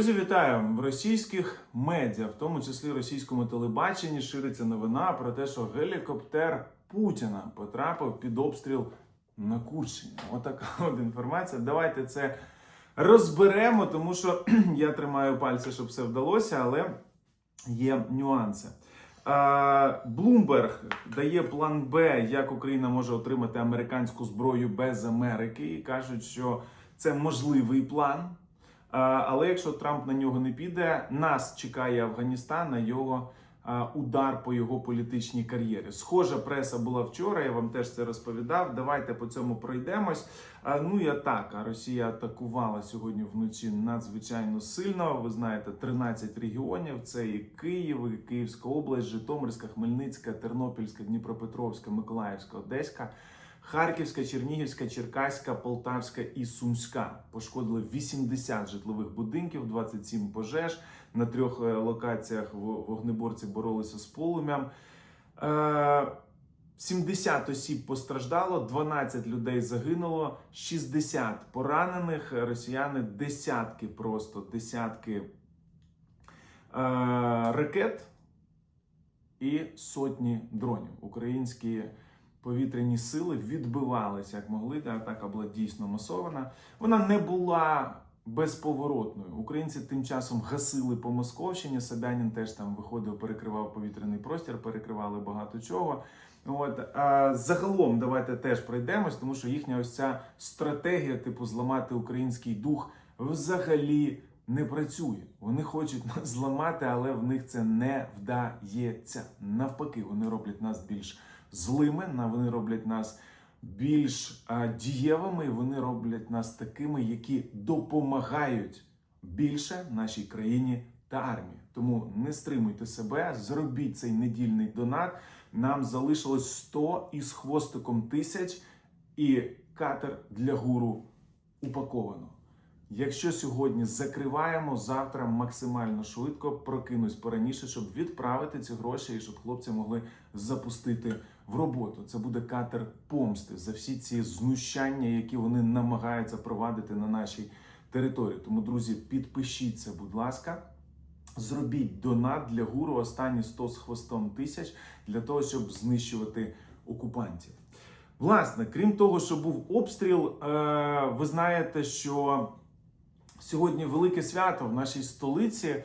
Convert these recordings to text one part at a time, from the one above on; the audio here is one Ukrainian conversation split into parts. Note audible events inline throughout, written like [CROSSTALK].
Друзі, вітаю в російських медіа, в тому числі російському телебаченні, шириться новина про те, що гелікоптер Путіна потрапив під обстріл на Курщині. Отака [LAUGHS] от інформація. Давайте це розберемо, тому що [CLEARS THROAT] я тримаю пальці, щоб все вдалося, але є нюанси. Блумберг дає план Б, як Україна може отримати американську зброю без Америки, і кажуть, що це можливий план. Але якщо Трамп на нього не піде, нас чекає Афганістан на його удар по його політичній кар'єрі. Схожа преса була вчора. Я вам теж це розповідав. Давайте по цьому пройдемось. Ну і атака. Росія атакувала сьогодні вночі надзвичайно сильно. Ви знаєте, 13 регіонів. Це і Київ, і Київська область, Житомирська, Хмельницька, Тернопільська, Дніпропетровська, Миколаївська, Одеська. Харківська, Чернігівська, Черкаська, Полтавська і Сумська пошкодили 80 житлових будинків, 27 пожеж. На трьох е, локаціях вогнеборці боролися з полум'ям. Е, 70 осіб постраждало, 12 людей загинуло, 60 поранених. Росіяни десятки, просто десятки е, ракет і сотні дронів. Українські повітряні сили відбивалися як могли. Та атака була дійсно масована. Вона не була безповоротною. Українці тим часом гасили по Московщині. Собянін теж там виходив, перекривав повітряний простір, перекривали багато чого. От а загалом давайте теж пройдемось, тому що їхня ось ця стратегія, типу, зламати український дух, взагалі не працює. Вони хочуть нас зламати, але в них це не вдається. Навпаки, вони роблять нас більш злими, вони роблять нас більш дієвими, вони роблять нас такими, які допомагають більше нашій країні та армії. Тому не стримуйте себе, зробіть цей недільний донат. Нам залишилось 100 із хвостиком тисяч, і катер для гуру упаковано. Якщо сьогодні закриваємо, завтра максимально швидко прокинусь пораніше, щоб відправити ці гроші і щоб хлопці могли запустити в роботу. Це буде катер помсти за всі ці знущання, які вони намагаються провадити на нашій території. Тому, друзі, підпишіться, будь ласка. Зробіть донат для гуру останні 100 з хвостом тисяч для того, щоб знищувати окупантів. Власне, крім того, що був обстріл, е, ви знаєте, що сьогодні велике свято в нашій столиці е,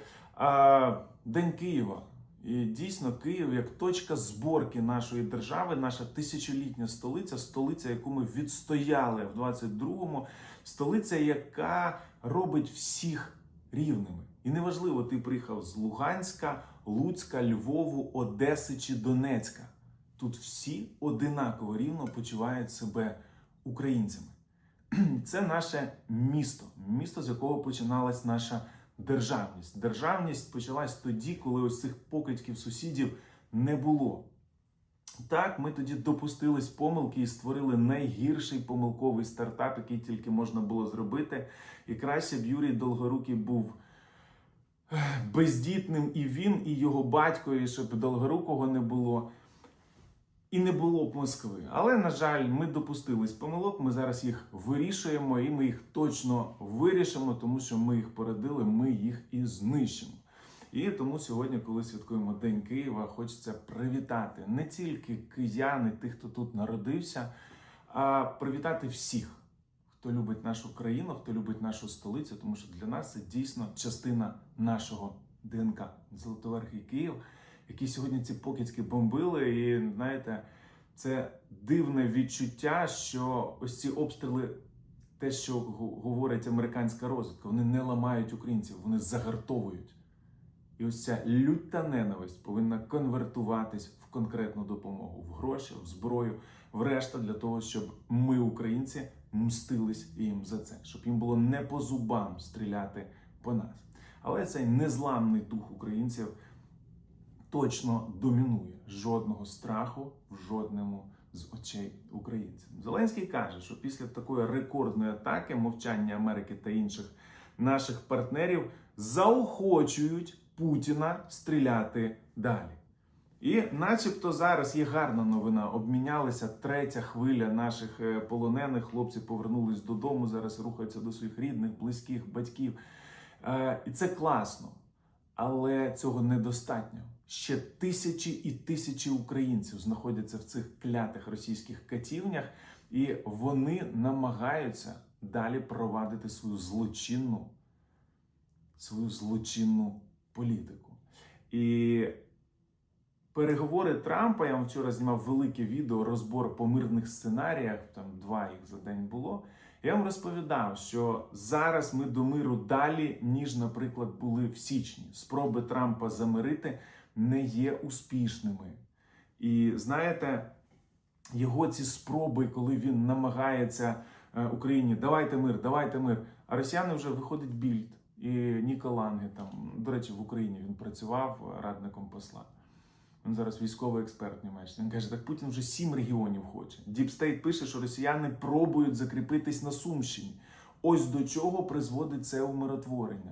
День Києва. І дійсно Київ як точка зборки нашої держави, наша тисячолітня столиця, столиця, яку ми відстояли в 22-му, столиця, яка робить всіх рівними. І неважливо, ти приїхав з Луганська, Луцька, Львову, Одеси чи Донецька. Тут всі одинаково рівно почувають себе українцями. [CLEARS THROAT] Це наше місто, місто, з якого починалась наша державність. Державність почалась тоді, коли ось цих покидьків сусідів не було. Так, ми тоді допустились помилки і створили найгірший помилковий стартап, який тільки можна було зробити. І краще б Юрій Долгорукий був бездітним і він, і його батько, і щоб Долгорукого не було. І не було б Москви. Але, на жаль, ми допустились помилок. Ми зараз їх вирішуємо, і ми їх точно вирішимо, тому що ми їх породили, ми їх і знищимо. І тому сьогодні, коли святкуємо День Києва, хочеться привітати не тільки киян і тих, хто тут народився, а привітати всіх, хто любить нашу країну, хто любить нашу столицю, тому що для нас це дійсно частина нашого ДНК. Золотоверхий Київ, які сьогодні ці покидьки бомбили, і знаєте, це дивне відчуття, що ось ці обстріли, те, що говорить американська розвідка, вони не ламають українців, вони загартовують. І ось ця люта ненависть повинна конвертуватись в конкретну допомогу, в гроші, в зброю, в решта для того, щоб ми, українці, мстились їм за це, щоб їм було не по зубам стріляти по нас. Але цей незламний дух українців точно домінує жодного страху в жодному з очей українців. Зеленський каже, що після такої рекордної атаки мовчання Америки та інших наших партнерів заохочують Путіна стріляти далі. І, начебто, зараз є гарна новина. Обмінялися третя хвиля наших е, полонених. Хлопці повернулись додому. Зараз рухаються до своїх рідних, близьких, батьків. Е, І це класно, але цього недостатньо. Ще тисячі і тисячі українців знаходяться в цих клятих російських катівнях, і вони намагаються далі провадити свою злочинну, свою злочинну політику. І переговори Трампа, я вам вчора знімав велике відео, розбор по мирних сценаріях, там два їх за день було. Я вам розповідав, що зараз ми до миру далі, ніж, наприклад, були в січні. Спроби Трампа замирити не є успішними. І знаєте, його ці спроби, коли він намагається е, Україні давайте мир, давайте мир. А росіяни вже виходить більд. І Ніко Ланге там, до речі, в Україні він працював радником посла. Він зараз військовий експерт Німеччини. Він каже, так Путін вже сім регіонів хоче. Діпстейт пише, що росіяни пробують закріпитись на Сумщині. Ось до чого призводить це умиротворення.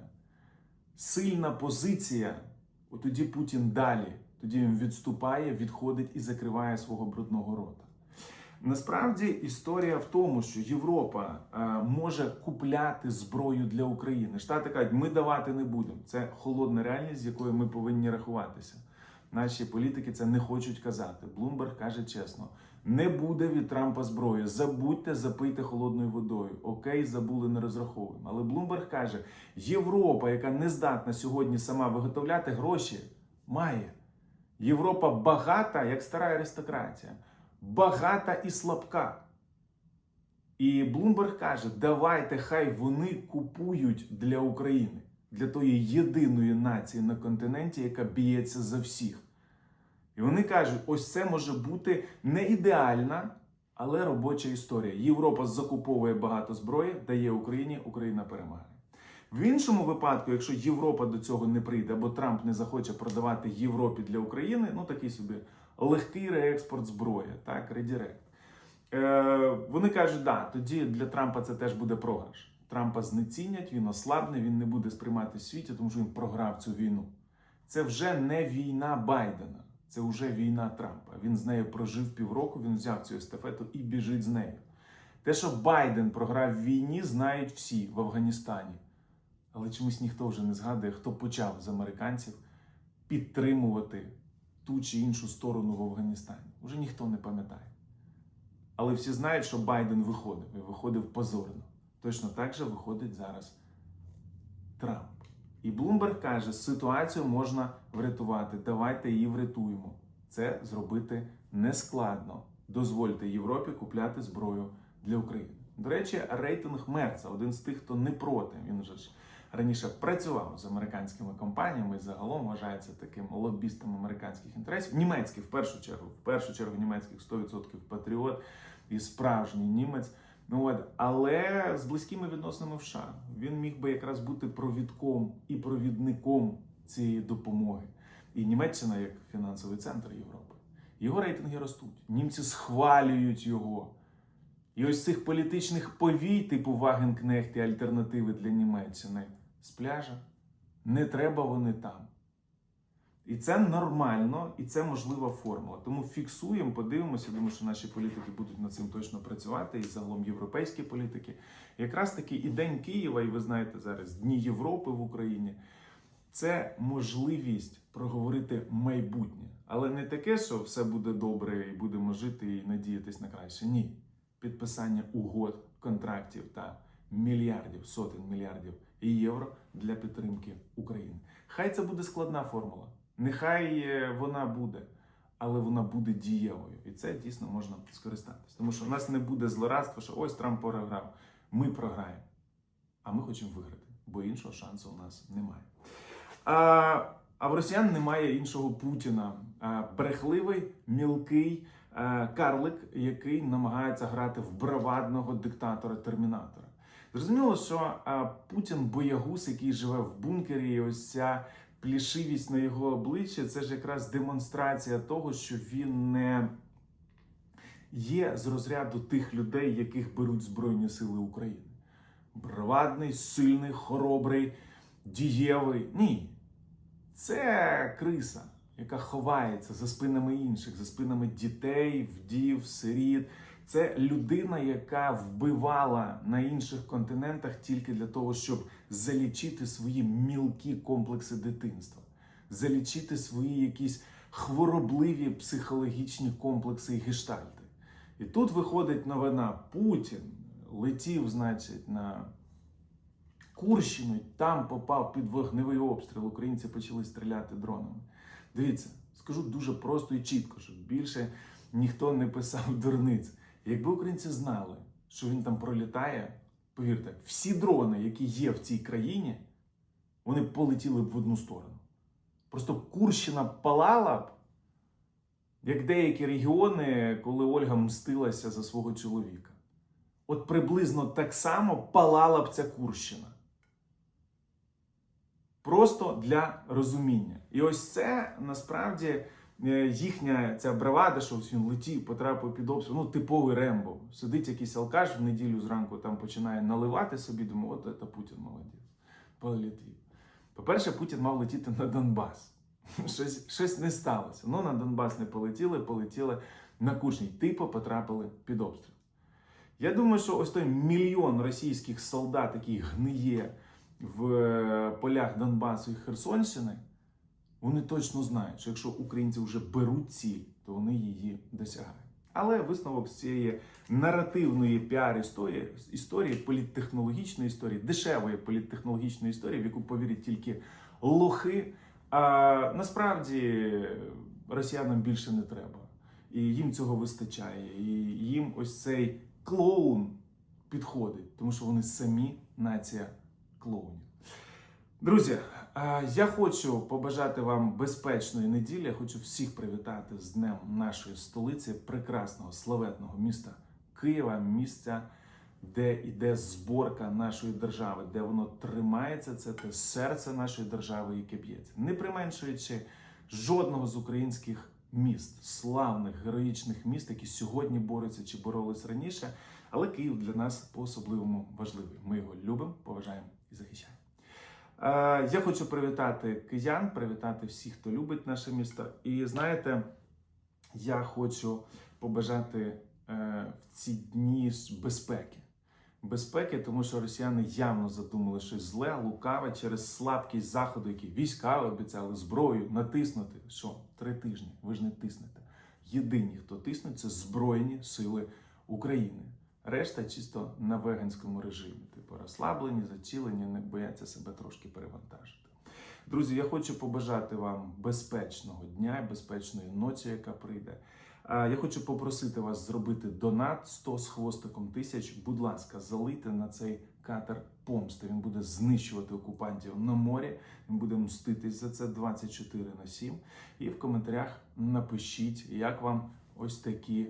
Сильна позиція, от тоді Путін далі. Тоді він відступає, відходить і закриває свого брудного рота. Насправді історія в тому, що Європа е, може купляти зброю для України. Штати кажуть, ми давати не будемо. Це холодна реальність, з якою ми повинні рахуватися. Наші політики це не хочуть казати. Блумберг каже чесно: не буде від Трампа зброї. Забудьте, запийте холодною водою. Окей, забули, не розраховуємо. Але Блумберг каже: Європа, яка не здатна сьогодні сама виготовляти гроші, має. Європа багата, як стара аристократія, багата і слабка. І Блумберг каже: давайте, хай вони купують для України, для тої єдиної нації на континенті, яка б'ється за всіх. І вони кажуть, ось це може бути не ідеальна, але робоча історія. Європа закуповує багато зброї, дає Україні, Україна перемагає. В іншому випадку, якщо Європа до цього не прийде, або Трамп не захоче продавати Європі для України, ну такий собі легкий реекспорт зброї, так, редірект. Е, вони кажуть, да, тоді для Трампа це теж буде програш. Трампа знецінять, він ослабне, він не буде сприймати в світі, тому що він програв цю війну. Це вже не війна Байдена, це вже війна Трампа. Він з нею прожив півроку, він взяв цю естафету і біжить з нею. Те, що Байден програв в війні, знають всі в Афганістані. Але чомусь ніхто вже не згадує, хто почав з американців підтримувати ту чи іншу сторону в Афганістані. Уже ніхто не пам'ятає. Але всі знають, що Байден виходив і виходив позорно. Точно так же виходить зараз Трамп. І Блумберг каже, ситуацію можна врятувати. Давайте її врятуємо. Це зробити нескладно. Дозвольте Європі купляти зброю для України. До речі, рейтинг Мерца, один з тих, хто не проти. Він же ж раніше працював з американськими компаніями і загалом вважається таким лобістом американських інтересів. Німецький в першу чергу, в першу чергу німецьких 100% патріот і справжній німець. Ну от, але з близькими відносинами в США він міг би якраз бути провідком і провідником цієї допомоги. І Німеччина як фінансовий центр Європи. Його рейтинги ростуть. Німці схвалюють його. І ось цих політичних повій, типу Вагенкнехт і альтернативи для Німеччини з пляжа. Не треба вони там. І це нормально, і це можлива формула. Тому фіксуємо, подивимося. Думаю, що наші політики будуть над цим точно працювати, і загалом європейські політики. Якраз таки і День Києва, і ви знаєте зараз Дні Європи в Україні. Це можливість проговорити майбутнє, але не таке, що все буде добре і будемо жити і надіятись на краще. Ні, підписання угод, контрактів та мільярдів, сотень мільярдів євро для підтримки України. Хай це буде складна формула. Нехай е, вона буде, але вона буде дієвою. І це дійсно можна скористатися. Тому що в нас не буде злорадства, що ось Трамп програв. Ми програємо. А ми хочемо виграти, бо іншого шансу у нас немає. А, а в росіян немає іншого Путіна. А, брехливий, мілкий а, карлик, який намагається грати в бравадного диктатора-термінатора. Зрозуміло, що а, Путін боягуз, який живе в бункері, і ось ця плішивість на його обличчі це ж якраз демонстрація того, що він не є з розряду тих людей, яких беруть Збройні Сили України. Бравадний, сильний, хоробрий, дієвий. Ні. Це криса, яка ховається за спинами інших, за спинами дітей, вдів, сиріт, Це людина, яка вбивала на інших континентах тільки для того, щоб залічити свої мілкі комплекси дитинства, залічити свої якісь хворобливі психологічні комплекси і гештальти. І тут виходить новина: Путін летів, значить, на Курщину, і там попав під вогневий обстріл. Українці почали стріляти дронами. Дивіться, скажу дуже просто і чітко, щоб більше ніхто не писав дурниць. Якби українці знали, що він там пролітає, повірте, всі дрони, які є в цій країні, вони полетіли б в одну сторону. Просто Курщина палала б, як деякі регіони, коли Ольга мстилася за свого чоловіка. От приблизно так само палала б ця Курщина. Просто для розуміння. І ось це насправді їхня ця бравада, що ось він летів, потрапив під обстріл. Ну, типовий Рембо. Сидить якийсь алкаш в неділю зранку, там починає наливати собі, думає, от це Путін молодець. Полетів. По-перше, Путін мав летіти на Донбас. [LAUGHS] Щось, щось не сталося. Ну, на Донбас не полетіли, полетіли на Кушній. Типу потрапили під обстріл. Я думаю, що ось той мільйон російських солдат, який гниє в е, полях Донбасу і Херсонщини, вони точно знають, що якщо українці вже беруть ціль, то вони її досягають. Але висновок з цієї наративної піар-історії, історії, політтехнологічної історії, дешевої політтехнологічної історії, в яку повірять тільки лохи. А насправді росіянам більше не треба. І їм цього вистачає. І їм ось цей клоун підходить, тому що вони самі нація клоунів. Друзі, е, я хочу побажати вам безпечної неділі. Я хочу всіх привітати з Днем нашої столиці, прекрасного славетного міста Києва, місця, де йде зборка нашої держави, де воно тримається. Це те серце нашої держави, яке б'ється, не применшуючи жодного з українських міст, славних героїчних міст, які сьогодні борються чи боролись раніше. Але Київ для нас по-особливому важливий. Ми його любимо, поважаємо і захищаємо. Е, Я хочу привітати киян, привітати всіх, хто любить наше місто. І знаєте, я хочу побажати е, в ці дні безпеки. Безпеки, тому що росіяни явно задумали щось зле, лукаве через слабкість заходу, які війська обіцяли зброю натиснути. Що три тижні? Ви ж не тиснете. Єдині, хто тиснуть, це Збройні Сили України. Решта чисто на веганському режимі. Типу розслаблені, зацілені, не бояться себе трошки перевантажити. Друзі, я хочу побажати вам безпечного дня, і безпечної ночі, яка прийде. Я хочу попросити вас зробити донат 100 з хвостиком тисяч. Будь ласка, залийте на цей катер помсти. Він буде знищувати окупантів на морі. Він буде мститись за це 24 на 7. І в коментарях напишіть, як вам ось такі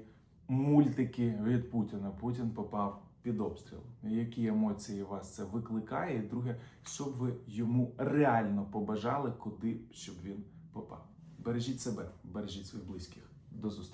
мультики від Путіна. Путін попав під обстріл. Які емоції вас це викликає? І друге, що б ви йому реально побажали, куди щоб він попав. Бережіть себе, бережіть своїх близьких. До зустрічі.